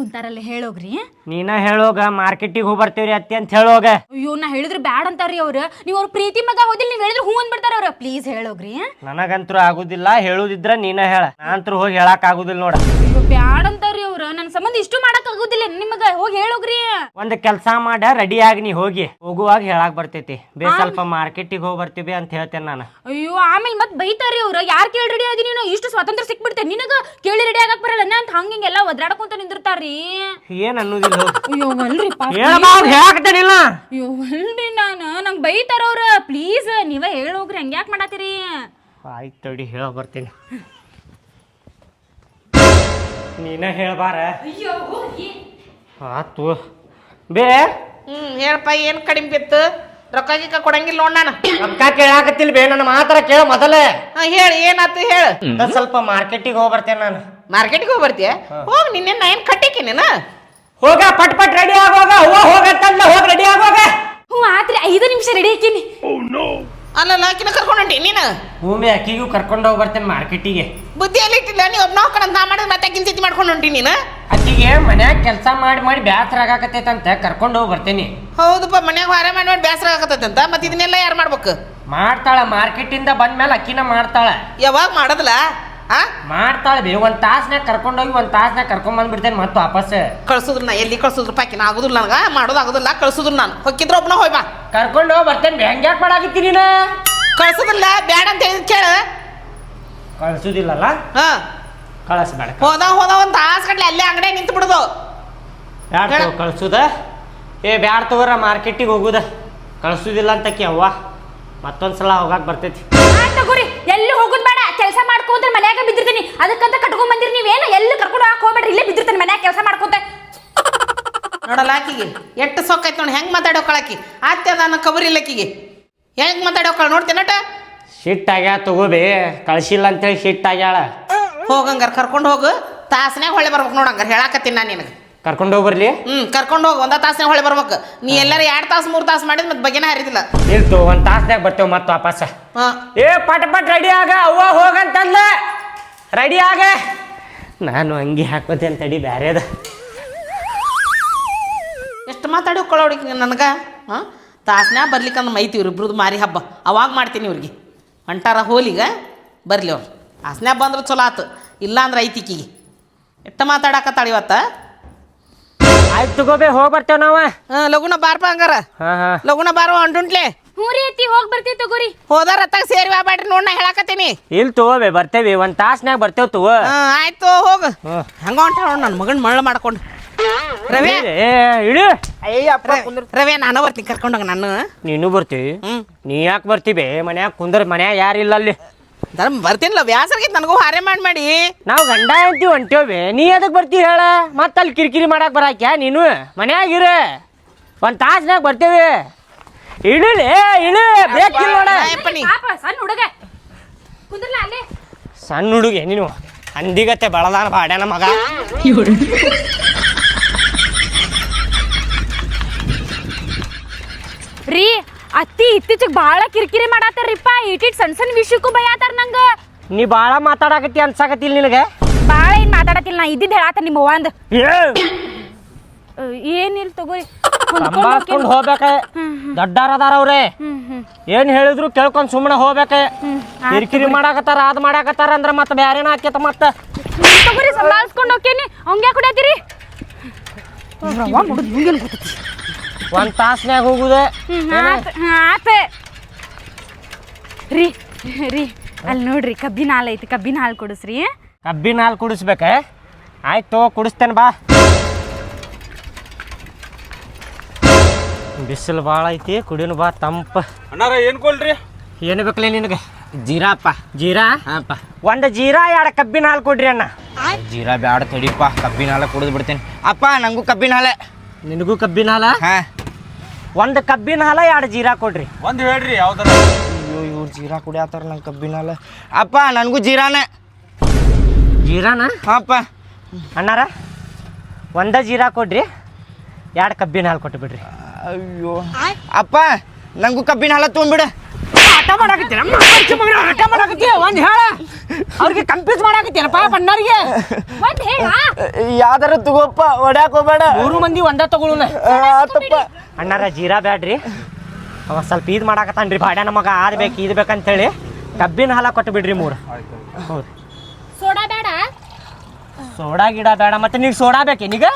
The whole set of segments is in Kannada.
ಕುಂತಾರಲ್ಲ ಹೇಳೋಗ್ರಿ. ನೀನ ಹೇಳೋಗ ಮಾರ್ಕೆಟಿಗೆ ಹೋಗಿ ಬರ್ತೇವ್ರಿ ಅತ್ತಿ ಅಂತ ಹೇಳೋಗ. ಅಯ್ಯೋ ನಾ ಹೇಳಿದ್ರೆ ಬ್ಯಾಡ್ ಅಂತಾರ್ರಿ ಅವ್ರ. ನೀವ್ ಅವ್ರ ಪ್ರೀತಿ ಮಗ ಹೋದಿಲ್ಲ ನೀವು ಹೇಳಿದ್ರೆ ಹೂ ಅಂದ್ಬಿಡ್ತಾರ ಅವ್ರ. ಪ್ಲೀಸ್ ಹೇಳೋಗ್ರಿ. ನನಗಂತೂ ಆಗುದಿಲ್ಲ ಹೇಳುದಿದ್ರ ನೀನ ಹೇಳ. ನಾನಂತೂ ಹೋಗಿ ಹೇಳಕ್ ಆಗುದಿಲ್ಲ ನೋಡ. ಅಯ್ಯೋ ಬ್ಯಾಡ್ ಅಂತಾರ್ರಿ ಸಂಬಂಧ ಇಷ್ಟು ಮಾಡಕ್ ಆಗುದಿಲ್ಲ. ನಿಮಗ ಹೋಗಿ ಹೇಳೋಗ್ರಿ. ಒಂದ್ ಕೆಲ್ಸ ಮಾಡ ರೆಡಿ ಆಗಿ ನೀ ಹೋಗಿ. ಹೋಗುವಾಗ ಹೇಳಾಕ್ ಬರ್ತೈತಿ. ಬೇ ಸ್ವಲ್ಪ ಮಾರ್ಕೆಟಿಗೆ ಹೋಗಿ ಬರ್ತೀವಿ ಅಂತ ಹೇಳ್ತೇನೆ ನಾನು. ಅಯ್ಯೋ ಆಮೇಲೆ ಮತ್ ಬೈತಾರಿ ಅವ್ರ. ಯಾರ್ ಕೇಳಿ ರೆಡಿ ಆಗಿ ನೀನು? ಇಷ್ಟು ಸ್ವಾತಂತ್ರ್ಯ ಸಿಕ್ಬಿಡ್ತೇನೆ ನಿನಗ ಕೇಳಿ ರೆಡಿ ಆಗಕ್ ಬರಲ್ಲ. ಅಂತ ಹಂಗ ಹಿಂಗೆಲ್ಲ ಒದ್ರಾಡ್ಕೊಂತ ನಿಂದಿರ್ತಾರಿ ಏನ್ ಅನ್ನೋದಿಲ್ಲ ಹೋಗಿ. ಅಯ್ಯೋ ಅಲ್ರಿ ಪಾ ಹೇಳಾಕತ್ತೇನಿಲ್ಲ ಅಯ್ಯೋ ಅಲ್ರಿ ನಾನು. ನಂಗೆ ಬೈತಾರ ಅವ್ರ. ಪ್ಲೀಸ್ ನೀವ ಹೇಳೋಗ್ರಿ. ಹಂಗ್ಯಾಕ್ ಮಾಡತ್ತೀರಿ ಆಯ್ತು ತಡಿ ಹೇಳ ಬರ್ತೀನಿ. ನೀನ ಹೇಳ್ಬಾರ. ಅಯ್ಯೋ ಆತು. ಬೇ. ಹ್ಮ್ ಹೇಳಪ್ಪ ಏನ್ ಕಡಿಮೆ ಬಿತ್ತು? ರೊಕ್ಕ ಗಿಕ್ಕ ಕೊಡಂಗಿಲ್ಲ ನೋಡ್ ನಾನು. ರೊಕ್ಕ ಕೇಳಾಕತ್ತಿಲ್ ಬೇ ನನ್ನ ಮಾತ್ರ ಕೇಳ ಮೊದಲೇ. ಹಾ ಹೇಳ ಏನಾತು ಹೇಳ. ನಾನ್ ಸ್ವಲ್ಪ ಮಾರ್ಕೆಟಿಗೆ ಹೋಗಿ ಬರ್ತೇನೆ ನಾನು. ಮಾರ್ಕೆಟ್ಗೆ ಹೋಗಿ ಬರ್ತೀಯ? ಹೋಗ್ ನಿನ್ನೆ ನಾ ಏನ್ ಕಟ್ಟಿಕೆ ನೀನು. ಹೋಗ ಪಟ್ ಪಟ್ ರೆಡಿ ಆಗೋಗ ಹೋಗ ಹೋಗತ್ತಲ್ಲ ಹೋಗಿ ರೆಡಿ ಆಗೋಗ. ಹ್ಞೂ ಆತ್ರಿ ಐದು ನಿಮಿಷ ರೆಡಿ ಹಾಕಿನಿ ಅಲ್ಲಲ್ಲ ಆಕಿನ ಕರ್ಕೊಂಡು ಹೊಂಟಿ ನೀನು? ಭೂಮಿ ಅಕ್ಕಿಗೂ ಕರ್ಕೊಂಡು ಹೋಗಿ ಬರ್ತೇನೆ ಮಾರ್ಕೆಟಿಗೆ. ಬುದ್ಧಿ ಎಲ್ಲಿ ಇಟ್ಟಿಲ್ಲ ನೀ ಒಬ್ಬ ನೋಡ್ಕೊಂಡು ನಾ ಮಾಡಿದ್ರೆ ಮತ್ತೆ ಆಕಿನ ಮಾಡ್ಕೊಂಡು ಹೊಂಟಿ ನೀನು? ಅಕ್ಕಿಗೆ ಮನ್ಯಾಗ ಕೆಲಸ ಮಾಡಿ ಮಾಡಿ ಬ್ಯಾಸರ ಆಗಾಕತ್ತೈತಂತ ಕರ್ಕೊಂಡು ಹೋಗಿ ಬರ್ತೇನೆ. ಹೌದಪ್ಪ ಮನ್ಯಾಗ ವಾರ ಮಾಡಿ ಮಾಡಿ ಬೇಸರ ಆಗತ್ತಂತ ಮತ್ತೆ ಇದನ್ನೆಲ್ಲ ಯಾರು ಮಾಡ್ಬೇಕು? ಮಾಡ್ತಾಳ ಮಾರ್ಕೆಟಿಂದ ಬಂದ್ಮೇಲೆ ಅಕ್ಕಿನ ಮಾಡ್ತಾಳ. ಯಾವಾಗ ಮಾಡದಲ್ಲ ಆ? ಮಾಡ್ತಾಳ ಬೇ ಒಂದ್ ತಾಸ್ನಾಗ ಕರ್ಕೊಂಡೋಗಿ ಒಂದ್ ತಾಸ್ನ್ಯಾಗ ಕರ್ಕೊಂಡ್ ಬಂದ್ಬಿಡ್ತೇನೆ ಮತ್ತೆ ವಾಪಸ್ ಕಳ್ಸುದ್ರು ನಾ ಎಲ್ಲಿ ಕಳ್ಸುದ್ರು ಪಾಕಿ ಆಗುದಿಲ್ಲ ನನಗ ಮಾಡೋದಾಗುದಿಲ್ಲ ಕಳ್ಸುದ್ರ ಕಳ್ಸುದ್ರು ನಾನು. ಹೊಕ್ಕಿದ್ರು ಒಬ್ಬನ ಹೋಯ್ ಬಾ. ಕರ್ಕೊಂಡು ಹೋಗಿ ಬರ್ತೇನೆ ಹೆಂಗೆ ಯಾಕೆ ಮಾಡಾಕತ್ತಿ ನೀನ? ಕಳ್ಸುದಿಲ್ಲ ಬ್ಯಾಡ ಅಂತ ಹೇಳಿದ್ ಕೇಳ. ಕಳ್ಸುದಿಲ್ಲಲ್ಲ? ಹಾ. ಕಳಿಸ್ಬೇಡ ಹೋದ ಹೋದ ಒಂದ್ ತಾಸ್ ಗಟ್ಲೆ ಅಲ್ಲೇ ಅಂಗಡಿ ನಿಂತು ಬಿಡುದು. ಬ್ಯಾಡ ಕಳ್ಸುದ? ಏ ಬ್ಯಾಡ ತಗೋರ ಮಾರ್ಕೆಟಿಗೆ ಹೋಗುದ. ಕಳ್ಸುದಿಲ್ಲ ಅಂತ ಅವ್ವ. ಮತ್ತೊಂದ್ಸಲ ಹೋಗಾಕ ಬರ್ತೈತಿ. ತಗೋರಿ ಎಲ್ಲಿ ಹೋಗುದ್ ಬೇಡ ಕೆಲಸ ಮಾಡ್ಕೊಂತ ಮನ್ಯಾಗ ಬಿದ್ದಿರ್ತೀನಿ ಅದಕ್ಕಂತ ಕಟ್ಕೊಂಡ್ ಬಂದಿರಿ ನೀವೇನು ಎಲ್ಲಿ ಕರ್ಕೊಂಡು ಹಾಕ್ ಹೋಗ್ಬೇಡ್ರಿ ಇಲ್ಲೇ ಬಿದ್ದಿರ್ತೀನಿ ಮನ್ಯಾಗ ಕೆಲಸ ಮಾಡ್ಕೊಂತ ನೋಡಲ್ಲ ಆಕಿಗೆ? ಎಷ್ಟು ಸೊಕ್ಕೈತೆ ನೋಡಿ ಹೆಂಗೆ ಮಾತಾಡೋಕಳಾಕಿ ಆತ್ಯ ನಾನು ಕಬರ್ ಹೆಂಗೆ ಆಕಿಗೆ ಹೆಂಗ್ ಮಾತಾಡೋಕಳ ನೋಡ್ತೇನಟ ಶಿಟ್ ಆಗ್ಯಾ ತಗೋಬೇ ಕಳ್ಸಿಲ್ಲ ಅಂತೇಳಿ ಶಿಟ್ ಆಗ್ಯಾಳ. ಹೋಗಂಗಾರ ಕರ್ಕೊಂಡು ಹೋಗು. ತಾಸನೇ ಹೊಳೆ ಬರ್ಬೇಕು ನೋಡಂಗಾರ ಹೇಳಾಕತ್ತೀನಿ ನಾನು ನಿನಗೆ. ಕರ್ಕೊಂಡು ಹೋಗಿ ಬರ್ಲಿ? ಹ್ಮ್ ಕರ್ಕೊಂಡು ಹೋಗಿ ಒಂದ ತಾಸನೇ ಹೊಳೆ ಬರ್ಬೇಕು. ನೀ ಎಲ್ಲರೂ ಎರಡು ತಾಸು ಮೂರು ತಾಸು ಮಾಡಿದ್ ಮತ್ತೆ ಬಗೆನ ಹರಿದಿಲ್ಲ. ಇರ್ತು ಒಂದು ತಾಸ್ನ್ಯಾಗ ಬರ್ತೇವೆ ಮತ್ತೆ ವಾಪಸ್. ಹಾಂ. ಏ ಪಟ್ ಪಟ್ ರೆಡಿ ಆಗ ಅವ್ವ ಹೋಗಂತಂದ ರೆಡಿ ಆಗ. ನಾನು ಅಂಗಿ ಹಾಕೋತೇನೆ ತಡಿ ಬ್ಯಾರೇದ. ಎಷ್ಟು ಮಾತಾಡೋಕಳ ಹುಡುಗಿ ನನಗೆ ಹಾಂ ತಾಸನ್ಯಾಗ ಬರ್ಲಿಕ್ಕಂದ್ರೆ ಮೈತಿ ಇವ್ರು ಇಬ್ರದ್ದು ಮಾರಿ ಹಬ್ಬ. ಅವಾಗ ಮಾಡ್ತೀನಿ ಇವ್ರಿಗೆ. ಹೊಂಟಾರ ಹೋಲಿಗೆ ಬರಲಿ ಅವ್ರು. ತಾಸನ್ಯಾಗ ಬಂದ್ರೆ ಚಲೋ ಆತು. ಇಲ್ಲಾಂದ್ರೆ ಐತಿಕಿಗೆ ಎಟ್ಟ ಮಾತಾಡಕತ್ತಾಳ ಇವತ್ತ? ಆಯ್ತು ತಗೋಬೇ ಹೋಗಿ ಬರ್ತೇವೆ ನಾವ. ಹಾಂ ಲಗುನ ಬಾರ್ಪ ಹಂಗಾರ. ಹಾ ಹಾ. ಲಗುನ ಬಾರೋ ಅಂಟುಂಟ್ಲೆ. ಹ್ಞೂ ಐತಿ ಅತ್ತಿ ಹೋಗಿ ಬರ್ತೀವಿ ತಗೋರಿ. ಹೋದಾರ ಅತ್ತಾಗ ಸೇರಿ ಬ್ಯಾಡ್ರಿ ನೋಡಿ ನಾ ಹೇಳಾಕತ್ತೀನಿ. ಇಲ್ಲಿ ತಗೋಬೇ ಬರ್ತೇವಿ. ಒಂದ್ ತಾಸ್ನ್ಯಾಗ ಬರ್ತೇವ್ ತಗೋ. ಹಾಂ ಆಯ್ತು ಹೋಗು. ಹಂಗ ಹೊಂಟಾಳ ನನ್ನ ಮಗನ್ ಮಳ್ಳ ಮಾಡ್ಕೊಂಡು. ರವಿ. ಏ ಇಳಿ ರವಿ. ನಾನು ಬರ್ತೀನಿ ಕರ್ಕೊಂಡೋಗ ನಾನು. ನೀನು ಬರ್ತಿ? ಹ್ಞೂ ನೀ ಯಾಕೆ ಬರ್ತೀವಿ ಮನ್ಯಾಗ ಕುಂದ್ರ ಮನ್ಯಾಗ ಯಾರಿಲ್ಲ ಅಲ್ಲಿ? ನಾನು ಬರ್ತೀನಿಲ್ಲ ವ್ಯಾಸರಿಗೆ ನನಗೂ ಹಾರೆ ಮಾಡಿ ಮಾಡಿ. ನಾವು ಗಂಡ ಅಂತೀವಿ ಹೊಂಟೇವಿ ನೀ ಅದಕ್ಕೆ ಬರ್ತೀವಿ ಹೇಳ? ಮತ್ತೆ ಅಲ್ಲಿ ಕಿರಿಕಿರಿ ಮಾಡಕ್ ಬರಾಕ್ಯಾ ನೀನು? ಮನ್ಯಾಗ ಇರ. ಒಂದ್ ತಾಸ್ನ್ಯಾಗ ಬರ್ತೇವೆ. ಇಳಿಲಿ ಇಳಿ ಬ್ರೇಕ್ ಇಲ್ಲ ನೋಡ. ಆಯಪ್ಪ ನೀ. ಪಾಪ ಸಣ್ಣ ಹುಡುಗ. ಕುಂದ್ರಲ್ಲ ಅಲ್ಲೇ? ಸಣ್ಣ ಹುಡುಗಿ ನೀನು. ಅಂದಿಗತ್ತೆ ಬಳದಾನ ಬಾಡ್ಯಾನ ಮಗ ರೀ ಅತ್ತಿ ಇತ್ತೀಚೆಗೆ ಬಹಳ ಕಿರಿಕಿರಿ ಮಾಡತ್ತಾರಿಪ್ಪ ಇಟ್ಟಿಟ್ ಸಣ್ಣ ಸಣ್ಣ ವಿಷಯಕ್ಕೂ ಬಯಾತಾರ ನಂಗ. ನೀ ಬಾಳ ಮಾತಾಡಕತ್ತಿ ಅನ್ಸಾಕತ್ತಿಲ್ಲ ನಿನಗೆ? ಭಾಳ ಏನ್ ಮಾತಾಡತಿಲ್ಲ ನಾ? ಇದ್ದಿದ್ ಹೇಳಾತ ನಿಮ್ಮ ಅವ್ವ ಅಂದ್ ಏ ಏನಿಲ್ಲ ತಗೋರಿ? ಸಂಭಾಳ್ಸ್ಕೊಂಡ್ ಹೋಗ್ಬೇಕ. ದೊಡ್ಡಾರದಾರ ಅವ್ರೆ. ಏನ್ ಹೇಳಿದ್ರು ಕೇಳ್ಕೊಂಡ್ ಸುಮ್ಮನೆ ಹೋಗ್ಬೇಕ. ಕಿರಿಕಿರಿ ಮಾಡಾಕತ್ತಾರ ಅದ್ ಮಾಡಾಕತ್ತಾರ ಅಂದ್ರ ಮತ್ತೆ ಬ್ಯಾರೇನ ಆಕೇತ ಮತ್ತ. ತಗೋರಿ ಸಂಭಾಳಿಸ್ಕೊಂಡು ಹೋಗ್ತೇನಿ ಅವಂಗ ಯಾಕೆ ಕುಡಿಯತ್ತೀರಿ ಒಂದ್ ತಾಸ್ನ್ಯಾಗ ಹೋಗುದ? ಆತ ರೀ ರೀ ಅಲ್ಲಿ ನೋಡ್ರಿ ಕಬ್ಬಿನ ಹಾಲು ಐತಿ ಕಬ್ಬಿನ ಹಾಲು ಕುಡಿಸ್ರಿ. ಕಬ್ಬಿನ ಹಾಲು ಕುಡಿಸ್ಬೇಕ ಆಯ್ತು ಕುಡಿಸ್ತೇನೆ ಬಾ. ಬಿಸಿಲು ಭಾಳ ಐತಿ ಕುಡಿನು ಬಾ ತಂಪ. ಅಣ್ಣಾರ ಏನ್ ಕೊಡ್ರಿ? ಏನು ಬೇಕಲ್ಲ ನಿನಗೆ? ಜೀರಾಪ್ಪ. ಜೀರಾ? ಹಾಂಪ್ಪ ಒಂದು ಜೀರಾ ಎರಡು ಕಬ್ಬಿನ ಹಾಲು ಕೊಡ್ರಿ ಅಣ್ಣ. ಜೀರಾ ಬ್ಯಾಡ ತಡಿಪ್ಪ ಕಬ್ಬಿನ ಹಾಲು ಕುಡಿದು ಬಿಡ್ತೇನೆ. ಅಪ್ಪ ನಂಗೂ ಕಬ್ಬಿನ ಹಾಲೆ. ನಿನಗೂ ಕಬ್ಬಿನ ಹಾಲ? ಹಾ. ಒಂದು ಕಬ್ಬಿನ ಹಾಲ ಎರಡು ಜೀರಾ ಕೊಡ್ರಿ. ಒಂದ್ ಹೇಳ್ರಿ ಯಾವ್ದಾರ? ಅಯ್ಯೋ ಇವ್ರು ಜೀರಾ ಕುಡಿಯತ್ತಾರ ನಂಗೆ ಕಬ್ಬಿನ ಹಾಲ. ಅಪ್ಪ ನನಗೂ ಜೀರಾನ. ಜೀರಾನ? ಅಪ್ಪ ಅಣ್ಣಾರ ಒಂದ ಜೀರಾ ಕೊಡ್ರಿ ಎರಡು ಕಬ್ಬಿನ ಹಾಲು ಕೊಟ್ಟು ಬಿಡ್ರಿ ಅಯ್ಯೋ. ಅಪ್ಪ ನಂಗೂ ಕಬ್ಬಿನ ಹಾಲ ತೊಗೊಂಬಿಡ ಆಟ ಮಾಡಾಕತ್ತೀರ ಆಟ ಮಾಡಾಕತ್ತೀಯ ಒಂದ್ ಹೇಳ. ಅವ್ರಿಗೆ ಕನ್ಫ್ಯೂಸ್ ಮಾಡಾಕತ್ತೀನಪ್ಪ ಬಣ್ಣಾರಿಗೆ ಒಂದ್ ಹೇಳ. ಯಾವ್ದಾರ ತಗೋಪ್ಪ ಹೊಡ್ಯಾಕ ಹೋಗ್ಬೇಡ. ಮೂರು ಮಂದಿ ಒಂದ ತಗೊಳುನ. ಆತಪ್ಪ. ಅಣ್ಣಾರ ಜೀರಾ ಬ್ಯಾಡ್ರಿ. ಅವ ಸ್ವಲ್ಪ ಇದು ಮಾಡಾಕತ್ತಾನ್ರಿ ಬಾಡ್ಯ ನಮಗ ಆದ್ ಬೇಕು ಇದು ಬೇಕಂತೇಳಿ ಕಬ್ಬಿನ ಹಾಲ ಕೊಟ್ಟು ಬಿಡ್ರಿ ಮೂರು. ಹೌದು ಸೋಡಾ ಬೇಡ. ಸೋಡಾ ಗಿಡ ಬೇಡ ಮತ್ತೆ ನೀವು ಸೋಡಾ ಬೇಕೇನೀಗ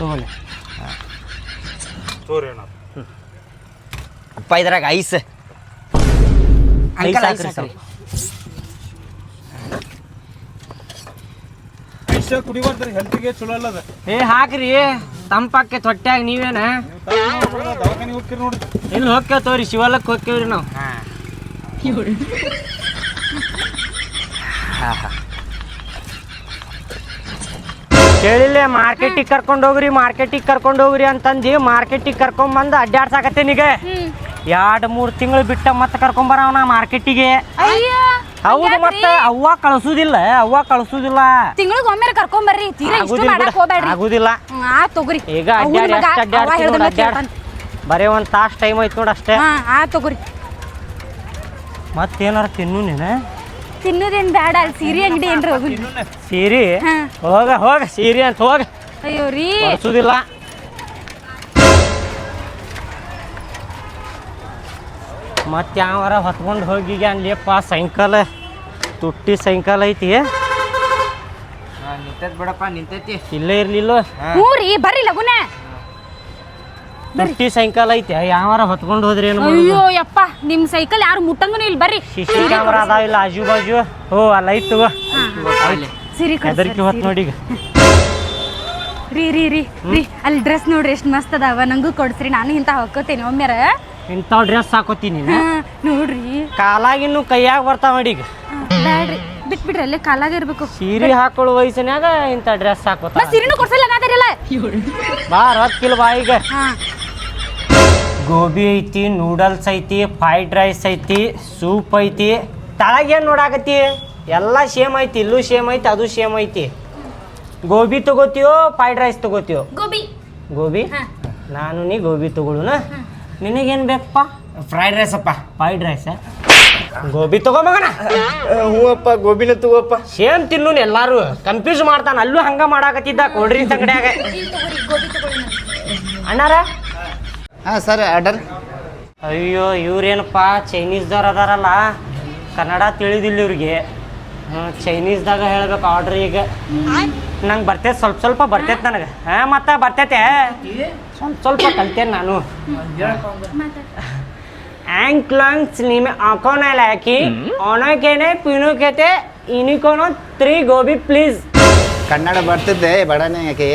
ತಗೊಳ್ಳಿ ಅಪ್ಪ ಇದ್ರಾಗ ಐಸ್. ಐಸ್ ಅಂಕಲ್ ಹಾಕ್ರಿ ಐಸ್ ಸ್ವಲ್ಪ. ಐಶ ಕುಡಿಬಾರ್ದ್ರಿ ಹೆಲ್ತಿಗೆ ಚಲೋ ಅಲ್ಲ ಅದ. ಏ ಹಾಕ್ರಿ. ತಂಪಾಕೆ ತೊಟ್ಟ್ಯಾಗ ನೀವೇನ? ದವಾಖಾನೆ ಹೋಗ್ತೀರಿ ನೋಡ್ರಿ. ಇಲ್ಲಿ ಹೋಗ್ತೇವ್ ತೋರಿ ಶಿವಲಕ್ಕೆ ಹೋಗ್ತೇವ್ರಿ ನಾವು. ಕೇಳಿಲ್ಲ ಮಾರ್ಕೆಟಿಗೆ ಕರ್ಕೊಂಡು ಹೋಗ್ರಿ ಮಾರ್ಕೆಟಿಗೆ ಕರ್ಕೊಂಡು ಹೋಗ್ರಿ ಅಂತಂದು ಮಾರ್ಕೆಟಿಗೆ ಕರ್ಕೊಂಬಂದು ಅಡ್ಡಾಡ್ಸಾಕತ್ತೇನೀಗ ಎರಡು ಮೂರು ತಿಂಗಳು ಬಿಟ್ಟ ಮತ್ತೆ ಕರ್ಕೊಂಬರವನ ಮಾರ್ಕೆಟಿಗೆ. ಹೌದು ಮತ್ತೆ ಅವ್ವ ಕಳಸುದಿಲ್ಲ ಅವ್ವ ಕಳಸುದಿಲ್ಲ. ತಿಂಗಳಿಗೆ ಒಮ್ಮೆ ಕರ್ಕೊಂಡ್ ಬರ್ರಿ ತೀರಾ ಇಷ್ಟು ಆಗುದಿಲ್ಲ ಮಾಡಕ್ ಬಿಡು. ಹೋಗ್ಬೇಡ್ರಿ. ಆಗುದಿಲ್ಲ. ಆ ತಗೋರಿ. ಈಗ ಅಡ್ಡಾಡಿ ಬರೀ ಒಂದು ತಾಸ್ ಟೈಮ್ ಐತೆ ನೋಡಿ ಅಷ್ಟೇ. ಆ ತಗೋರಿ. ಮತ್ತೇನಾರ ತಿನ್ನು ನೀನು? ತಿನ್ನೋದೇನ್ ಬೇಡ ಅಲ್ಲಿ ಸೀರೆ ಅಂಗಡಿ ಏನ್ರಿ ಹೋಗಿ? ಸೀರೆ? ಹಾ. ಹೋಗ ಹೋಗ ಸೀರೆ ಅಂತ ಹೋಗ. ಅಯ್ಯೋ ರೀ. ಕಳ್ಸುದಿಲ್ಲ ಮತ್ತೆ ಯಾವಾರ ಹೊತ್ಕೊಂಡು ಹೋಗಿಗೆ ಅನ್ಲಿಯಪ್ಪ ಸೈಂಕಲ್ ತುಟ್ಟಿ ಸೈಂಕಲ್ ಐತಿ. ನಿಂತೈತಿ ಬಿಡಪ್ಪ ನಿಂತೈತಿ. ಇಲ್ಲೇ ಇರ್ಲಿಲ್ಲ? ಹ್ಞೂ ರೀ ಬರ್ರಿ ಲಗುನ. ತುಟ್ಟಿ ಸೈಕಲ್ ಐತೆ. ಯಾವಾರ ಹೊತ್ಕೊಂಡು ಹೋದ್ರಿ ಏನು ಅಯ್ಯೋ ಯಪ್ಪ ನಿಮ್ ಸೈಕಲ್ ಯಾರು ಮುಟ್ಟಂಗನು ಇಲ್ಲಿ. ಬರ್ರಿ. ಶಿಶಿ ಕ್ಯಾಮ್ರಾ ಅದಾವ ಇಲ್ಲ ಆಜು ಬಾಜು? ಓ ಅಲ್ಲ ಇತ್ತು ತಗೋ. ಸಿರಿ ಹೆದರ್ಕಿ ನೋಡಿ ಈಗ. ರೀ ರೀ ರೀ ರೀ ಅಲ್ಲಿ ಡ್ರೆಸ್ ನೋಡ್ರಿ ಎಷ್ಟು ಮಸ್ತ್ ಅದಾವ. ನಂಗೂ ಕೊಡ್ಸ್ರಿ ನಾನು ಇಂತ ಹಾಕೋತೇನೆ ಒಮ್ಮೆರ. ಇಂಥ ಡ್ರೆಸ್ ಹಾಕೋತೀನಿ ನೋಡ್ರಿ. ಕಾಲಾಗಿನ್ನು ಕೈಯಾಗ ಬರ್ತಾವ ನೋಡಿ ಈಗ. ಹಾ, ಬ್ಯಾಡ್ರಿ. ಬಿಟ್ ಬಿಡ್ರಿ ಅಲ್ಲೇ ಕಾಲಾಗ ಇರ್ಬೇಕು. ಸೀರೆ ಹಾಕೊಳ್ಳೋ ವಯಸ್ಸಿನಾಗ ಇಂಥ ಡ್ರೆಸ್ ಹಾಕೋತ ಸೀರೆನೂ ಕೊಡ್ಸಲ್ಲ ನಾದಿರಲ್ಲ ಬಾ ರೊಕ್ಕಿಲ್ ಬಾ ಈಗ. ಗೋಬಿ ಐತಿ ನೂಡಲ್ಸ್ ಐತಿ ಫ್ರೈಡ್ ರೈಸ್ ಐತಿ ಸೂಪ್ ಐತಿ. ತಳಗೇನು ನೋಡಾಕತಿ ಎಲ್ಲ ಸೇಮ್ ಐತಿ ಇಲ್ಲೂ ಸೇಮ್ ಐತಿ ಅದು ಸೇಮ್ ಐತಿ. ಗೋಬಿ ತಗೋತೀಯೋ ಫ್ರೈಡ್ ರೈಸ್ ತಗೋತೀಯೋ? ಗೋಬಿ. ಗೋಬಿ? ಹಾ. ನಾನು ನೀ ಗೋಬಿ ತಗೊಳುನ? ನಿನಗೇನು ಬೇಕಪ್ಪ? ಫ್ರೈಡ್ ರೈಸ್ ಅಪ್ಪ. ಫ್ರೈಡ್ ರೈಸ್ ಗೋಬಿ ತಗೋ ಮಗನ. ಹ್ಞೂ ಅಪ್ಪ ಗೋಬಿನ ತಗೋಪ್ಪ. ಸೇಮ್ ತಿನ್ನು ಎಲ್ಲಾರು. ಕನ್ಫ್ಯೂಸ್ ಮಾಡ್ತಾನ. ಅಲ್ಲೂ ಹಂಗ ಮಾಡಾಕತ್ತಿದ್ದ ಕೊಡ್ರಿ ಡ್ರಿಂಕ್ಸ್ ಅಂಗಡ್ಯಾಗ. ಅಣ್ಣಾರ? ಹಾಂ ಸರ್ ಆರ್ಡರ್. ಅಯ್ಯೋ ಇವ್ರೇನಪ್ಪ ಚೈನೀಸ್ದವ್ರು ಅದಾರಲ್ಲ. ಕನ್ನಡ ತಿಳಿದಿಲ್ಲ ಇವ್ರಿಗೆ. ಹ್ಞೂ ಚೈನೀಸ್ದಾಗ ಹೇಳ್ಬೇಕು ಆರ್ಡ್ರ್ ಈಗ. ನಂಗೆ ಬರ್ತೈತೆ ಸ್ವಲ್ಪ ಸ್ವಲ್ಪ ಬರ್ತೈತೆ ನನಗೆ. ಹಾಂ ಮತ್ತೆ ಬರ್ತೈತೆ. ಸ್ವಲ್ಪ ಸ್ವಲ್ಪ ಕಲ್ತೇನೆ ನಾನು. ಆಂಕ್ಲಾಂಗ್ಸ್ ನಿಮೆ ಹಾಕೋನಲ್ಲ ಹಾಕಿ ಒಣಕೆನೆ ಪಿಣುಕೆತೆ ಇನಿಕೋನೋ ತ್ರೀ ಗೋಬಿ ಪ್ಲೀಸ್ ಕನ್ನಡ ಬರ್ತಿದ್ದೆ ಬಡನೆ ಯಾಕೆ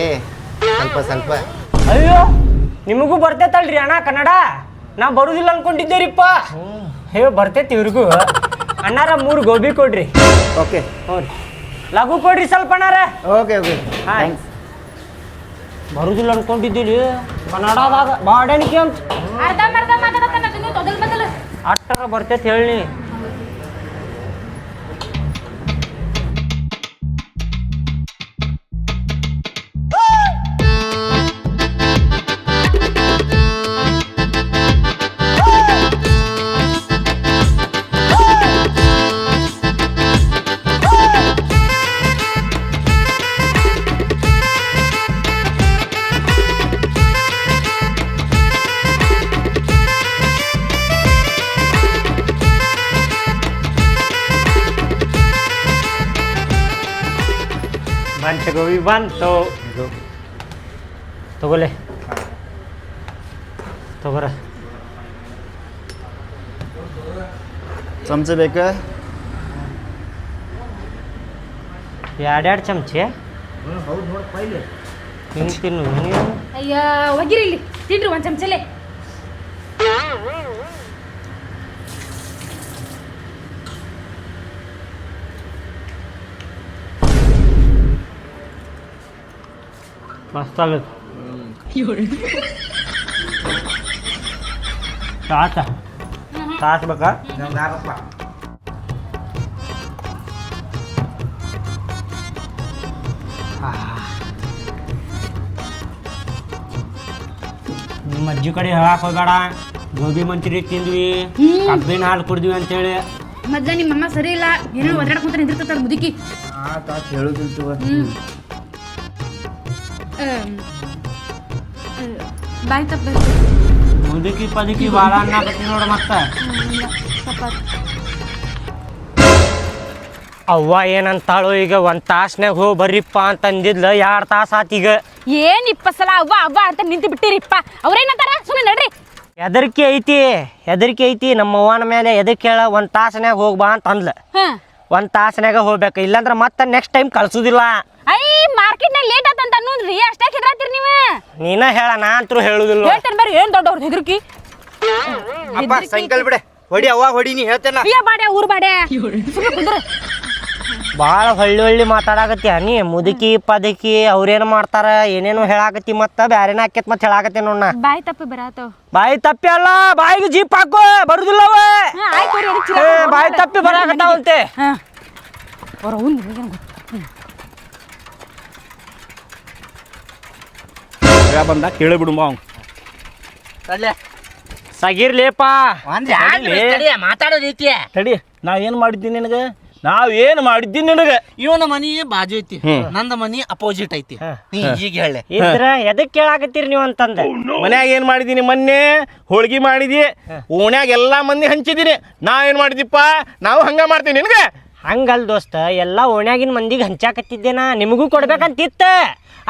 ಸ್ವಲ್ಪ ಸ್ವಲ್ಪ. ಅಯ್ಯೋ! ನಿಮಗೂ ಬರ್ತೈತಲ್ರಿ ಅಣ್ಣ ಕನ್ನಡ? ನಾ ಬರುದಿಲ್ಲ ಅನ್ಕೊಂಡಿದ್ದೇರಿಪ್ಪ. ಹೇ ಬರ್ತೈತಿ ಇವ್ರಿಗೂ. ಅಣ್ಣಾರ ಮೂರು ಗೋಬಿ ಕೊಡ್ರಿ. ಓಕೆ. ಹ್ಞೂ ರೀ. ಲಘು ಕೊಡ್ರಿ ಸ್ವಲ್ಪ ಅಣ್ಣಾರ. Okay okay. ಹಾಂ ಥ್ಯಾಂಕ್ಸ್ ಬರುದಿಲ್ಲ ಅನ್ಕೊಂಡಿದ್ದೀರಿ. ಕನ್ನಡದಾಗ ಬಾಡಣಿಕೆ ಅಂತ. ಅಟ್ಟರ ಬರ್ತೈತಿ ಹೇಳಿ ಬಂತ ಗೋಬಿ ಬಂತು ತಗೋಲೆ ತಗೋರ ಚಮಚ ಬೇಕಾ? ಎರಡೆರಡು ಚಮಚೆ. ಹಿಂಗೆ ತಿನ್ನು ನೀವು ಅಯ್ಯ ಹೋಗಿರಿ ಇಲ್ಲಿ. ತಿನ್ರಿ ಒಂದ್ ಚಮಚಲೆ. ಮಸ್ತ್ ಆಗತ್ತೆ ತಾತ ತಾಸ ಬೇಕಾ ನಿಮ್ಮ ಅಜ್ಜಿ ಕಡೆ ಹೇಳಕ್ ಹೋಗ್ಬೇಡ ಗೋಬಿ ಮಂಚೂರಿ ತಿಂದ್ವಿ ಕಬ್ಬಿನ ಹಾಲು ಕುಡ್ದ್ವಿ ಅಂತೇಳಿ ಮೊದ್ಲ ನಿಮ್ಮ ಅಮ್ಮ ಸರಿ ಇಲ್ಲ ಏನೋ ಒದರಾಡ್ಕೊಂತ ನಿಂದಿರ್ತದ ಮುದುಕಿ ಆತ ಹೇಳುದಿಲ್ತು ಹ್ಮ್ ಅಮ್, ಅಹ್, ಬಾಯ್ ತಪ್ಪ ಮುದುಕಿ ಪದುಕಿ ಭಾಳ ಅನ್ನಕತ್ತಿ ನೋಡ ಮತ್ತೆ. ಅವ್ವ ಏನಂತಾಳು ಈಗ ಒಂದ್ ತಾಸ್ನಾಗ ಹೋಗಿ ಬರ್ರಿಪ್ಪ ಅಂತ ಅಂದಿದ್ಲ ಎರಡ್ ತಾಸ ಆತೀಗ ಏನ್ ಇಪ್ಪತ್ತು ಸಲ ಅವ್ವ ಅವ್ವ ಅಂತ ನಿಂತು ಬಿಟ್ಟಿರಿಪ್ಪ. ಅವ್ರೇನಂತಾರ ಸುಮ್ಮನೆ ನಡ್ರಿ. ಹೆದರಿಕೆ ಐತಿ ಹೆದರಿಕೆ ಐತಿ ನಮ್ಮ ಅವ್ವನ ಮೇಲೆ ಎದಕ್ಕೆ ಹೇಳ ಒಂದ್ ತಾಸ್ನ್ಯಾಗ ಹೋಗ್ಬಾ ಅಂತ ಅಂದ್ಲ ಹಾ ಒಂದ್ ತಾಸ್ನ್ಯಾಗ ಹೋಗ್ಬೇಕು. ಇಲ್ಲಾಂದ್ರ ಮತ್ತೆ ನೆಕ್ಸ್ಟ್ ಟೈಮ್ ಕಳ್ಸುದಿಲ್ಲ. ಐ ಮಾರ್ಕೆಟ್ನಾಗ ಲೇಟ್ ಆತಂತ ಅನ್ನೋದ್ರಿ. ಅಷ್ಟೇ ಹೆದರಾತಿರಿ ನೀವು. ನೀನ ಹೇಳ ನಾ ಅಂತೂ ಹೇಳುದಿಲ್ಲ ಹೇಳ್ತೇನೆ ಬರ್ರಿ ಏನು ದೊಡ್ಡವ್ರ ಹೆದರ್ಕಿ? ಅಪ್ಪ ಸೈಕಲ್ ಬಿಡೆ. ಹೊಡಿ ಅವಾಗ ಹೊಡಿ ನೀ ಹೇಳ್ತೇನ. ಏ ಬಾಡ್ಯ ಊರ್ ಸುಮ್ಮನೆ ಕುಂದ್ರ. ಭಾಳ ಹೊಳ್ಳಿ ಹೊಳ್ಳಿ ಮಾತಾಡಕತ್ತಿ. ನೀ ಮುದುಕಿ ಪದಕಿ ಅವ್ರೇನು ಮಾಡ್ತಾರ ಏನೇನು ಹೇಳಾಕತ್ತಿ ಮತ್ತ ಬ್ಯಾರೇನ ಹಾಕೈತಿ ಮತ್ತೆ ಹೇಳಾಕತ್ತಿ ನೋಡ ಬಾಯಿ ತಪ್ಪಿ ಬರಾತವ್. ಬಾಯಿ ತಪ್ಪಿ ಅಲ್ಲ ಬಾಯಿಗೆ ಜೀಪ್ ಹಾಕೋ ಬರುದಿಲ್ಲ ಅವ. ಹಾ ಆಯ್ತು ರೀ ಅದಕ್ಕೆ ಏ, ಬಾಯಿ ತಪ್ಪಿ ಬರಾಕತ್ತಾವಂತೆ ಅವ್ರ ಅವ್ನು ಬಂದ ಕೇಳಿಬಿಡು ಅವ್ನು ಸಗಿರ್ಲೇಪ. ಮಾತಾಡೋದೈತಿ ತಡಿ ನಾ ಏನು ಮಾಡಿದ್ದೀನಿ ನಿನಗೆ? ನಾವ್ ಏನು ಮಾಡಿದ್ದೀನಿ ನಿನಗೆ? ಇವನ ಮನಿ ಬಾಜು ಐತಿ. ನಂದ ಮನಿ ಅಪೋಸಿಟ್ ಐತಿ. ನೀ ಈಗ ಹೇಳೆ ಇದ್ರ? ಎದಕ್ ಕೇಳಾಕತ್ತೀರಿ ನೀವು ಅಂತಂದ. ಮನ್ಯಾಗ ಏನ್ ಮಾಡಿದೀನಿ? ಮೊನ್ನೆ ಹೋಳ್ಗಿ ಮಾಡಿದಿ. ಓಣ್ಯಾಗ ಎಲ್ಲಾ ಮಂದಿ ಹಂಚಿದೀನಿ. ನಾ ಏನು ಮಾಡಿದಿಪ್ಪ? ನಾವು ಹಂಗ ಮಾಡ್ತೀನಿ ನಿನಗೆ? ಹಂಗಲ್ ದೋಸ್ತ ಎಲ್ಲ ಓಣ್ಯಾಗಿನ ಮಂದಿಗೆ ಹಂಚಾಕತ್ತಿದ್ದೇನ ನಿಮಗೂ ಕೊಡ್ಬೇಕಂತಿತ್ತ?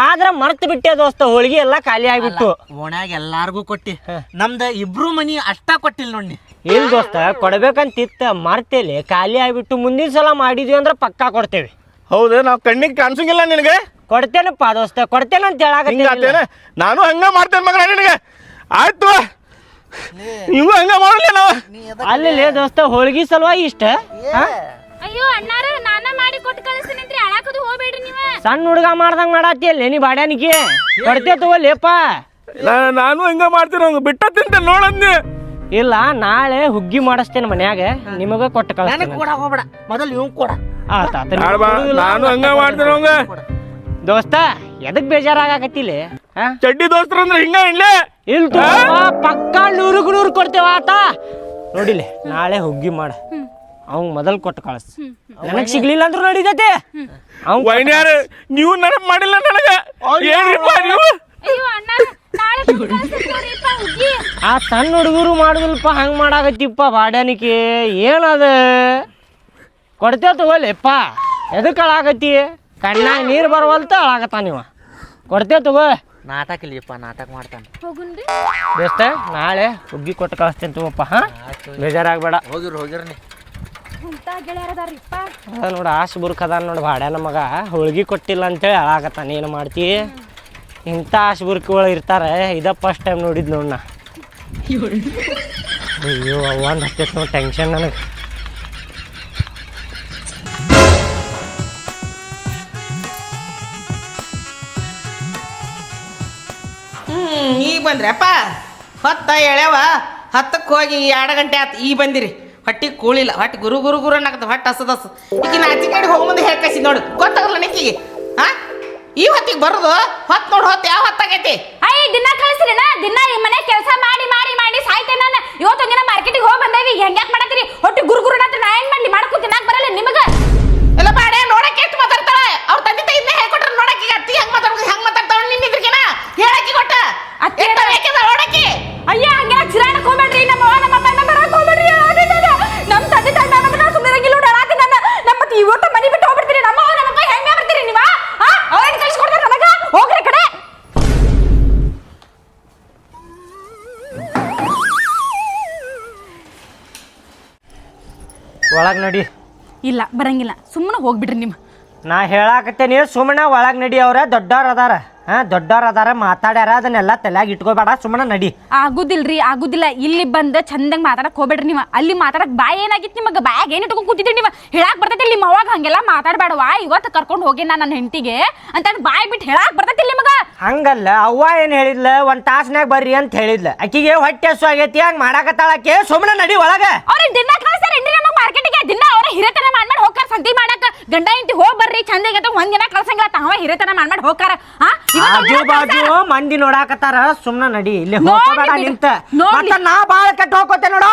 ಆದ್ರ ಮರ್ತು ಬಿಟ್ಟೆ ದೋಸ್ತ ಹೋಳಿಗೆ ಎಲ್ಲ ಖಾಲಿ ಆಗ್ಬಿಟ್ಟು. ಓಣ್ಯಾಗ ಎಲ್ಲಾರ್ಗೂ ಕೊಟ್ಟಿ. ನಮ್ದ ಇಬ್ರು ಮನಿ ಅಷ್ಟ ಕೊಟ್ಟಿಲ್ಲ ನೋಡಿ ಇಲ್ ದೋಸ್ತ ಕೊಡ್ಬೇಕಂತಿತ್ತ ಮರ್ತೇಲಿ ಖಾಲಿ ಆಗ್ಬಿಟ್ಟು ಮುಂದಿನ ಸಲ ಮಾಡಿದ್ವಿ ಅಂದ್ರೆ ಪಕ್ಕಾ ಕೊಡ್ತೇವೆ. ಹೌದು ನಾವು ಕಣ್ಣಿಗೆ ಕಾಣಿಸಂಗಿಲ್ಲ ನಿನಗೆ? ಕೊಡ್ತೇನಪ್ಪ ದೋಸ್ತ ಕೊಡ್ತೇನೆ ಅಂತ ಹೇಳಾಕತ್ತೀನಿ ನಾನು ಹಂಗ ಮಾಡ್ತೇನೆ ಮಗ ನಿನಗೆ? ಆಯ್ತು. ನೀವು ಹಂಗ ಮಾಡಲಿಲ್ಲ ನಾವು. ಅಲ್ಲಿ ದೋಸ್ತ ಹೋಳಿಗೆ ಸಲುವಾಗಿ ಇಷ್ಟ? ಹಾ? ಅಯ್ಯೋ ಅಣ್ಣಾರ ನಾನ ಮಾಡಿ ಕೊಟ್ಟು ಕಳಿಸ್ತೀನಿ ಅಂತ ಹೇಳಾಕದು ಹೋಗ್ಬೇಡ್ರಿ ನೀವ. ಸಣ್ಣ ಹುಡುಗ ಮಾಡ್ದಂಗ ಮಾಡತ್ತಿಯಲ್ಲ ನೀ ಬಾಡ್ಯಾನಿಗೆ ಕೊಡ್ತೇ ತಗೋಲೇಪ ನಾನು ಹಿಂಗ ಮಾಡ್ತೀನಿ ಅವ್ನು ಬಿಟ್ಟ ತಿಂತ ನೋಡಂದಿ ಇಲ್ಲ ನಾಳೆ ಹುಗ್ಗಿ ಮಾಡಿಸ್ತೇನೆ ಮನ್ಯಾಗ ನಿಮಗ ಕೊಟ್ಟು ನನಗ್ ಕಳಿಸ್ತೇನೆ ಕೂಡ ಹೋಗ್ಬೇಡ ಮೊದಲು ಇವ್ ಕೊಡ. ಆತ ಆತ ನೀ ಬಾ, ನಾನು ಹಂಗ ಮಾಡ್ತೀನಿ ಅವಂಗ ದೋಸ್ತ ಎದಕ್ ಬೇಜಾರಾಗಕತ್ತಿಲ್ಲ ಹಾ ಚಡ್ಡಿ ದೋಸ್ತರ ಅಂದ್ರೆ ಹಿಂಗ ಇಲ್ಲೇ ಇಲ್ ಪಕ್ಕ ನೂರಕ್ಕೆ ನೂರು ಕೊಡ್ತೇವ ಆತ. ನೋಡಿಲೆ ನಾಳೆ ಹುಗ್ಗಿ ಮಾಡ. ಅವ್ನ್ ಮೊದಲ್ ಕೊಟ್ಟು ಕಳಿಸ್. ನನಗ್ ಸಿಗ್ಲಿಲ್ಲ ಅಂದ್ರೂ ನಡೀತೈತೆ. ಅವ್ನ್ ವೈನ್ಯಾರ ನೀವು ನನಗ್ ಮಾಡಿಲ್ಲ ನನಗ? ಏನ್ರಿಪ್ಪ ನೀವು? ಆ ಸಣ್ಣ ಹುಡುಗರು ಮಾಡುದಿಲ್ಪ ಹಂಗ್ ಮಾಡಾಕತ್ತಿಪ್ಪ ಬಾಡ್ಯಾನಿಕೆ. ಏನದ? ಕೊಡ್ತೇವ ತಗೋಲಿಪ್ಪ. ಎದಕ್ಕೆ ಅಳಾಕತ್ತಿ? ಕಣ್ಣಾಗ ನೀರು ಬರವಲ್ತ ಅಳಾಕತ್ತ ನೀವ ಕೊಡ್ತೇವ ತಗೋ. ನಾಟಕ ಇಲ್ಲಿಪ್ಪ ನಾಟಕ ಮಾಡ್ತಾನೆ ಬೆಸ್ಟ ನಾಳೆ ಹುಗ್ಗಿ ಕೊಟ್ಟು ಕಳಿಸ್ತೇನೆ ತಗೋಪ್ಪ ಹಾ? ಬೇಜಾರಾಗ್ಬೇಡ. ಹೋಗಿರು ಹೋಗಿರ್ನಿ. ಅಂತ ಅದ ನೋಡ ಆಶ್ ಬುರ್ಕ್ ಅದಾನ ನೋಡಿ ಬಾಡ್ಯಾನ ಮಗ. ಹೋಳ್ಗಿ ಕೊಟ್ಟಿಲ್ಲ ಅಂತೇಳಿ ಅಳಾಕತ್ತಾನ ಏನು ಮಾಡ್ತಿ? ಇಂಥ ಆಶ್ ಬುರ್ಕಿಗಳು ಇರ್ತಾರೆ ಇದ ಫಸ್ಟ್ ಟೈಮ್ ನೋಡಿದ್ ನೋಡ್ ನಾ. ಅಯ್ಯೋ ಒಂದು ಹತ್ತೈತೆ ನೋಡಿ ಟೆನ್ಷನ್ ನನಗೆ. ಹ್ಞೂ ಈಗ ಬಂದ್ರಪ್ಪ ಹೊತ್ತ ಎಳೆವ ಹತ್ತಕ್ಕೆ ಹೋಗಿ ಎರಡು ಗಂಟೆ ಆತು ಈಗ ಬಂದಿರಿ. ಹೊಟ್ಟಿಗೆ ಕೂಳಿಲ್ಲ. ಹೊಟ್ಟೆ ಗುರು ಗುರು ಗುರು ಅನ್ನಕತ್ತ ಹೊಟ್ಟೆ ಹಸದ ಹಸ ಈಗ ನಾಚಿ ಕಡೆ ಹೋಗೋ ಮುಂದೆ ಹೇಳ್ಕಸಿ ನೋಡು. ಗೊತ್ತಾಗಲ್ಲ ನಿಕ್ಕಿಗೆ ಹಾ ಈ ಹೊತ್ತಿಗೆ ಬರೋದು? ಹೊತ್ತು ನೋಡು ಹೊತ್ತು ಯಾವ ಹೊತ್ತಾಗೈತಿ? ಅಯ್ಯ ದಿನ ಕಳಿಸ್ತೀರಿನ ದಿನ ಈ ಮನೆ ಕೆಲಸ ಮಾಡಿ ಮಾಡಿ ಮಾಡಿ ಸಾಯ್ತೇನೆ ನಾನು. ಇವತ್ತು ದಿನ ಮಾರ್ಕೆಟಿಗೆ ಹೋಗಿ ಬಂದೇವಿ. ಹೆಂಗ್ಯಾಕ್ ಮಾಡತ್ತೀರಿ? ಹೊಟ್ಟೆ ಗುರು ಗುರು ನಾ ಏನ್ ಮಾಡಲಿ ಮಾಡ್ಕೊ ತಿನ್ನಕ್ಕೆ ಬರಲ್ಲ ನಿಮಗೆ? ಎಲ್ಲ ಬಾಡೆ ನೋಡಕ್ಕೆ ಎಷ್ಟು ಮಾತಾಡ್ತಾಳೆ? ಅವ್ರ ತಂದೆ ಇನ್ನೇ ಹೇಳ್ಕೊಟ್ರೆ ನೋಡಕ್ಕೆ ಅತ್ತಿ ಹೆಂಗ್ ಮಾತಾಡ್ಬೇಕು ಹೆಂಗ್ ಮಾತಾಡ್ತಾವ ನಿನ್ನ ಇದ್ರಿಗೆನ ಹೇಳಕ್ಕೆ ಬರಂಗಿಲ್ಲ ಸುಮ್ಮನೆ ಹೋಗ್ಬಿಡ್ರಿ ನಿಮ್ಮ. ನಾ ಹೇಳಾಕತ್ತೇನಿ ಸುಮ್ಮನೆ ಒಳಗೆ ನಡಿ ಅವ್ರ ದೊಡ್ಡವ್ರ ಅದಾರ. ಹಾ ದೊಡ್ಡವ್ರ ಅದಾರ ಮಾತಾಡ್ಯಾರ ಅದನ್ನೆಲ್ಲ ತಲೆಯಾಗ ಇಟ್ಕೋಬೇಡ ಸುಮ್ಮನೆ ನಡಿ. ಆಗುದಿಲ್ರಿ ಆಗುದಿಲ್ಲ. ಇಲ್ಲಿ ಬಂದ ಚಂದಂಗ್ ಮಾತಾಡಕ್ ಹೋಗ್ಬೇಡ್ರಿ ನೀವು. ಅಲ್ಲಿ ಮಾತಾಡಕ್ ಬಾಯ್ ಏನಾಗಿತ್ತು ನಿಮಗೆ? ಬಾಯಾಗ ಏನ್ ಇಟ್ಕೊಂಡ್ ಕೂತಿದ್ರಿ ನೀವು? ಹೇಳಾಕ್ ಬರ್ತೈತಿ ನಿಮ್ಮ ಅವಾಗ ಹಂಗೆಲ್ಲ ಮಾತಾಡ್ಬೇಡವಾ? ಇವತ್ತು ಕರ್ಕೊಂಡು ಹೋಗಿ ನಾ ನನ್ನ ಹೆಂಡತಿಗೆ. ಅಂತ ಬಾಯ್ ಬಿಟ್ಟು ಹೇಳಾಕ್ ಬರ್ತೈತಿ ನಿಮಗ? ಹಂಗಲ್ಲ ಅವ್ವ ಏನು ಹೇಳಿದ್ಲ? ಒಂದ್ ತಾಸ್ನ್ಯಾಗ ಬರ್ರಿ ಅಂತ ಹೇಳಿದ್ಲ. ಅಕ್ಕಿಗೆ ಹೊಟ್ಟೆ ಹಸು ಆಗೈತಿ ಹಂಗೆ ಮಾಡಾಕತ್ತಾಳಕ್ಕೆ? ಸುಮ್ಮನೆ ನಡಿ ಒಳಗ. ಅವ್ರಿಗೆ ದಿನ ಅವ್ರ ಹಿರೇತನ ಮಾಡ್ಮಾಡ್ ಮಾಡಿ ಹೋಗ್ತಾರ ಸಂತಿ ಮಾಡಕ್. ಗಂಡ ಹೆಂಡತಿ ಹೋಗ್ ಬರ್ರಿ ಚಂದಗೆ ಅಂತ ಒಂದ್ ದಿನ ಕಳ್ಸಂಗಿಲ್ಲ ತಾವ ಹಿರೇತನ ಮಾಡ್ಮಾಡ್ ಹೋಗಾರ ಹಾ ಇವತ್ತು ಆಜು ಒಂದಿನ ಬಾಜು. ಮಂದಿ ನೋಡಾಕತ್ತಾರ ಸುಮ್ನ ನಡಿ ಇಲ್ಲಿ ನೋಡ್ಲಿ ಹೋಗ್ಬೇಡ ಬಿಡು. ನಿಂತ. ನೋಡ್ಲಿ. ಮತ್ತ ನಾ ಬಾಳ ಕೆಟ್ಟ ಹೋಗ್ಕೋತೆ ನೋಡ.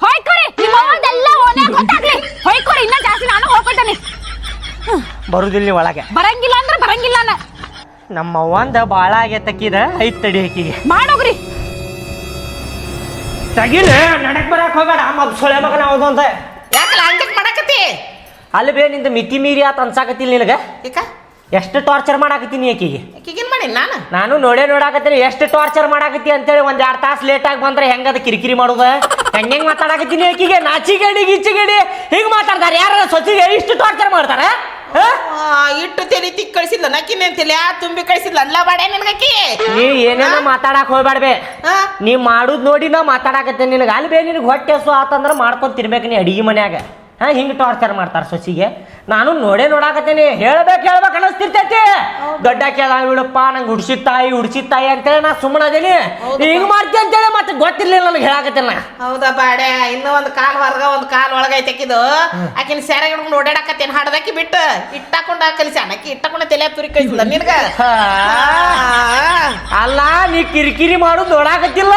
ಹೋಯ್ಕೊರಿ ನಿಮ್ಮ ಅವ್ವಂದೆಲ್ಲ ಓನ್ಯಾಗ ಗೊತ್ತಾಗ್ಲಿ. ಹೋಯ್ಕೊರಿ ಇನ್ನ ಜಾಸ್ತಿ ನಾನು ಹೋಗ್ಕೊಟ್ಟೇನಿ ಬರುದಿಲ್ಲ ಒಳಗೆ. ಬರಂಗಿಲ್ಲ ಅಂದ್ರೆ ಬರಂಗಿಲ್ಲ ನಾ ನಮ್ಮ ಅವ್ವಂದ ಬಾಳ ಆಗೈತಕ್ಕಿದ ಐತ್ ತಡಿ ಆಕಿಗೆ ತಗಿಲ ನಡಕ್ ಬರಕ್ ಹೋಗ್ಬೇಡ. ಮಗ ಸೊಳೆ ಮಗನ ಹೌದು ಅಂತ. ಯಾಕಲ್ಲ ಹಂಗೆ ಮಾಡಕತ್ತಿ? ಅಲ್ಲಿ ಬೇ ನಿಂದ ಮಿತಿ ಮೀರಿ ಆತ ಅನ್ಸಾಕತ್ತಿಲ್ಲ ನಿನಗ. ಈಗ ಎಷ್ಟು ಟಾರ್ಚರ್ ಮಾಡಾಕತ್ತೀನಿ ಆಕಿಗೆ ಏನು ಮಾಡಿ ನಾನು? ನಾನು ನೋಡೇ ನೋಡಾಕತ್ತೀನಿ ಎಷ್ಟು ಟಾರ್ಚರ್ ಮಾಡಾಕತ್ತಿ ಅಂತೇಳಿ ಒಂದ್ ಎರಡು ತಾಸು ಲೇಟ್ ಆಗಿ ಬಂದ್ರೆ ಹೆಂಗದ ಕಿರಿಕಿರಿ ಮಾಡುದ? ಹೆಂಗ್ ಹೆಂಗ್ ಮಾತಾಡಕತ್ತೀನಿ ಆಕಿಗೆ ನಾಚಿಗಡಿ ಗಿಚ್ಚಿಗಡಿ ಹಿಂಗ್ ಮಾತಾಡ್ತಾರೆ. ಯಾರ ಸೊಚಿಗೆ ಇಷ್ಟು ಟಾರ್ಚರ್ ಮಾಡ್ತಾರ? ಇಟ್ಟು ತೆಲಿ ತಿಕ್ ಕಳಿಸಿಲ್ಲ ನಕ್ಕಿನ ಅಂತೇಳಿ ಯಾ ತುಂಬಿ ಕಳಿಸಿಲ್ಲ ಅಲ್ಲ ಬಾಡೆ ನಿನಗಕ್ಕಿ ನೀ ಏನೇನೋ ಮಾತಾಡಕ್ ಹೋಗ್ಬಾಡ್ಬೆ. ನೀ ಮಾಡುದ್ ನೋಡಿ ನಾ ಮಾತಾಡಕತ್ತೆ ನಿನಗೆ ಅಲ್ಲಿ ಬೇ ನಿನಗೆ ಹೊಟ್ಟೆ ಹಸು ಆತಂದ್ರೆ ಮಾಡ್ಕೊಂಡ್ ತಿರ್ಬೇಕು ನೀ ಅಡಿಗೆ ಮನ್ಯಾಗ. ಹಾ ಹಿಂಗೆ ಟಾರ್ಚರ್ ಮಾಡ್ತಾರ ಸೊಸಿಗೆ. ನಾನು ನೋಡೇ ನೋಡಾಕತ್ತೇನಿ. ಹೇಳ್ಬೇಕು ಹೇಳ್ಬೇಕು ಅನಸ್ತಿರ್ತೈತಿ. ದೊಡ್ಡ ಕೇಳ ಬಿಡಪ್ಪ ನಂಗೆ ಹುಡ್ಸಿದ ತಾಯಿ ಹುಡ್ಸಿದ ತಾಯಿ ಅಂತೇಳಿ ನಾ ಸುಮ್ಮನೆ ಅದೇನಿ. ಹಿಂಗ್ ಮಾಡ್ತೀನಿ ಅಂತೇಳಿ ಮತ್ತೆ ಗೊತ್ತಿರ್ಲಿಲ್ಲ ನನಗೆ ಹೇಳಾಕತ್ತೇನ ಹೌದಾ ಬಾಡೆ ಇನ್ನೂ ಒಂದು ಕಾಲ್ ಹೊರಗ ಒಂದು ಕಾಲ್ ಒಳಗೈತೆ ಆಕಿದು. ಆಕಿನ ಸೆರೆ ಹಿಡ್ಕೊಂಡು ಓಡಾಡಕತ್ತೇನು. ಹಾಡದಕ್ಕಿ ಬಿಟ್ಟು ಇಟ್ಟಾಕೊಂಡ ಕಲಿಸಿ. ಅನಕ್ಕಿ ಇಟ್ಟಾಕೊಂಡ ತಲೆ ತುರಿ ಕಳಿಸಿಲ್ಲ ನಿನಗ. ಅಲ್ಲ ನೀ ಕಿರಿಕಿರಿ ಮಾಡೋದು ನೋಡಾಕತ್ತಿಲ್ಲ.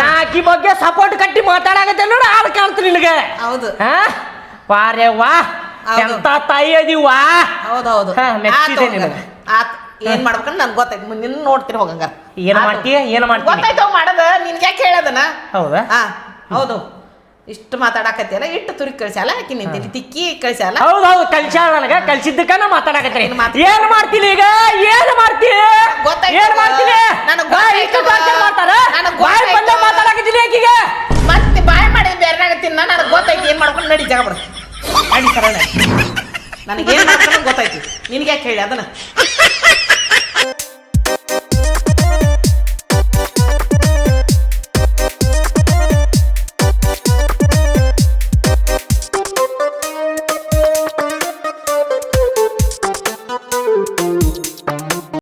ನಾ ಆಕಿ ಬಗ್ಗೆ ಸಪೋರ್ಟ್ ಕಟ್ಟಿ ಮಾತಾಡಕತ್ತೆ ನೋಡು ಆದ ಕಾಣ್ತು ನಿನಗೆ. ಹೌದು. ಹಾ? ವಾರೇ ವಾ. ಎಂತ ತಾಯಿ ಅದೀವಾ ಹೌದೌದು. ಆತ್ ಏನ್ ಮಾಡ್ಬೇಕಂತ ನನ್ಗೆ ಗೊತ್ತಾಯ್ತು. ಮುಂದೆ ನಿನ್ನ ನೋಡ್ತೀನಿ ಹೋಗಂಗ ಏನ್ ಮಾಡ್ತೀಯ? ಏನ್ ಮಾಡ್ತೀವಿ ಗೊತ್ತಾಯ್ತು ಮಾಡದ. ನಿನ್ಗೆ ಯಾಕೆ ಹೇಳದನ ಹೌದಾ? ಹಾ ಹೌದು. ಇಷ್ಟು ಮಾತಾಡಕತ್ತಿಯಲ್ಲ ಇಟ್ಟು ತುರಿ ಕಳ್ಸಲ್ಲ ಆಕಿ ನಿಂತೀನಿ ತಿಕ್ಕಿ ಕಳ್ಸಲ್ಲ ಹೌದು ಹೌದು ಕಲ್ಸ್ಯಾಳ ನನಗ. ಕಳ್ಸಿದ್ದಕ್ಕ ನಾ ಮಾತಾಡಕತ್ತೀನಿ. ಏನ್ ಮಾಡ್ತೀನಿ ಈಗ? ಏನ್ ಮಾಡ್ತೀನಿ? ಗೊತ್ತಾಯ್ತು. ಏನ್ ಮಾಡ್ತೀನಿ? ನನಗೆ ಮಾಡ್ತಾರ ನನಗ್ ಬಾಯ್ ಬಂದ ಗೊತ್ತಾಯ್ತು. ಈಗ ಆಕಿಗೆ ಮತ್ತೆ ಬಾಯ್ ಮಾಡಿದ ಬೇರೆ ತಿನ್ನ. ನನಗೆ ಗೊತ್ತಾಯ್ತು ಏನ್ ಮಾಡ್ಕೊಂಡು ನಡಿ ಜಾಗ ಬಿಡು ನಡಿ ಸರಳ. ನನಗೇನು ಗೊತ್ತಾಯ್ತು. ನಿನ್ಗೆ ಯಾಕೆ ಹೇಳಿ ಅದನ್ನ.